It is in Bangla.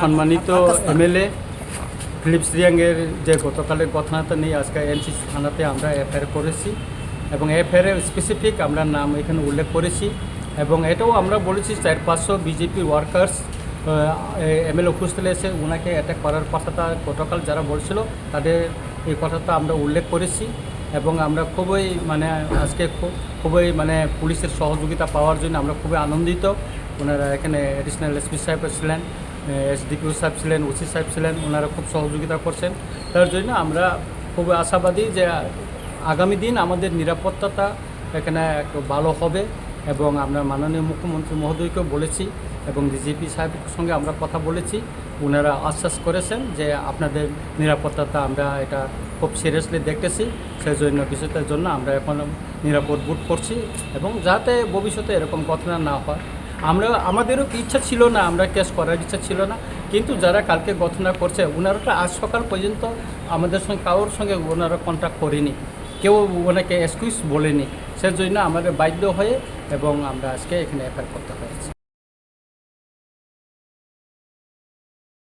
সম্মানিত এমএলএ ফিলিপস রিয়াংয়ের যে গতকালের ঘটনাটা নিয়ে আজকে এনসিসি থানাতে আমরা এফআইআর করেছি এবং এফআইআর স্পেসিফিক আমরা নাম এখানে উল্লেখ করেছি এবং এটাও আমরা বলেছি চার পাঁচশো বিজেপি ওয়ার্কার্স এমএলএ উপস্থিত এসে ওনাকে অ্যাটাক করার কথাটা গতকাল যারা বলছিল তাদের এই কথাটা আমরা উল্লেখ করেছি এবং আমরা খুবই মানে আজকে খুব খুবই মানে পুলিশের সহযোগিতা পাওয়ার জন্য আমরা খুবই আনন্দিত ওনারা এখানে অ্যাডিশনাল এসপি সাহেব ছিলেন এসডিপিও সাহেব ছিলেন ওসি সাহেব ছিলেন, ওনারা খুব সহযোগিতা করছেন। তার জন্য আমরা খুব আশাবাদী যে আগামী দিন আমাদের নিরাপত্তাটা এখানে ভালো হবে এবং আমরা মাননীয় মুখ্যমন্ত্রী মহোদয়কেও বলেছি এবং ডিজিপি সাহেবের সঙ্গে আমরা কথা বলেছি। ওনারা আশ্বাস করেছেন যে আপনাদের নিরাপত্তাটা আমরা এটা খুব সিরিয়াসলি দেখতেছি। সেই জন্য বিষয়টার জন্য আমরা এখন নিরাপদ বুট করছি এবং যাতে ভবিষ্যতে এরকম ঘটনা না হয়। আমরা, আমাদেরও ইচ্ছা ছিল না, আমরা কেস করার ইচ্ছা ছিল না। কিন্তু যারা কালকে গঠনা করছে ওনারা আজ সকাল পর্যন্ত আমাদের সঙ্গে, কারোর সঙ্গে ওনারা কন্ট্যাক্ট করেনি। কেউ ওনাকে এক্সকিউজ বলেনি। সেজন্য আমাদের বাধ্য হয়ে এবং আমরা আজকে এখানে এফআইআর করতে হয়েছে।